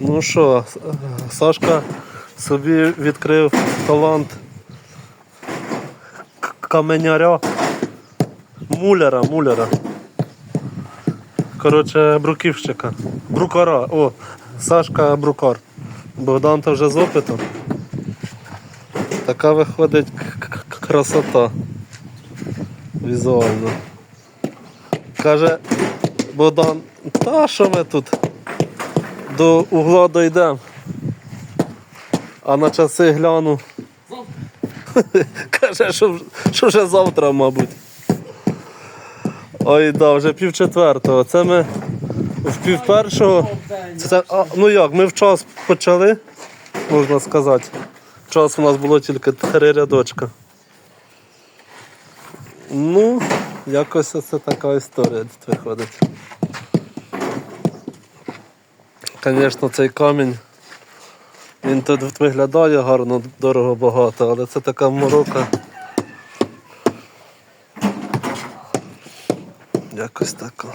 Ну що, Сашка собі відкрив талант каменяря. Муляра, муляра. Коротше, бруківщика. Брукара. О, Сашка брукар. Богдан то вже з опитом. Така виходить красота. Візуально. Каже Богдан, та що ми тут до угла дійдемо. А на часи гляну. Каже, що, що вже завтра, мабуть. Ой, да, вже пів четвертого. Це ми в пів першого. Це, а, ну як, ми в час почали, можна сказати. Час у нас було тільки три рядочка. Ну, якось це така історія тут виходить. Звісно, цей камінь. Він тут виглядає гарно, дорого багато, але це така морока. Якось так.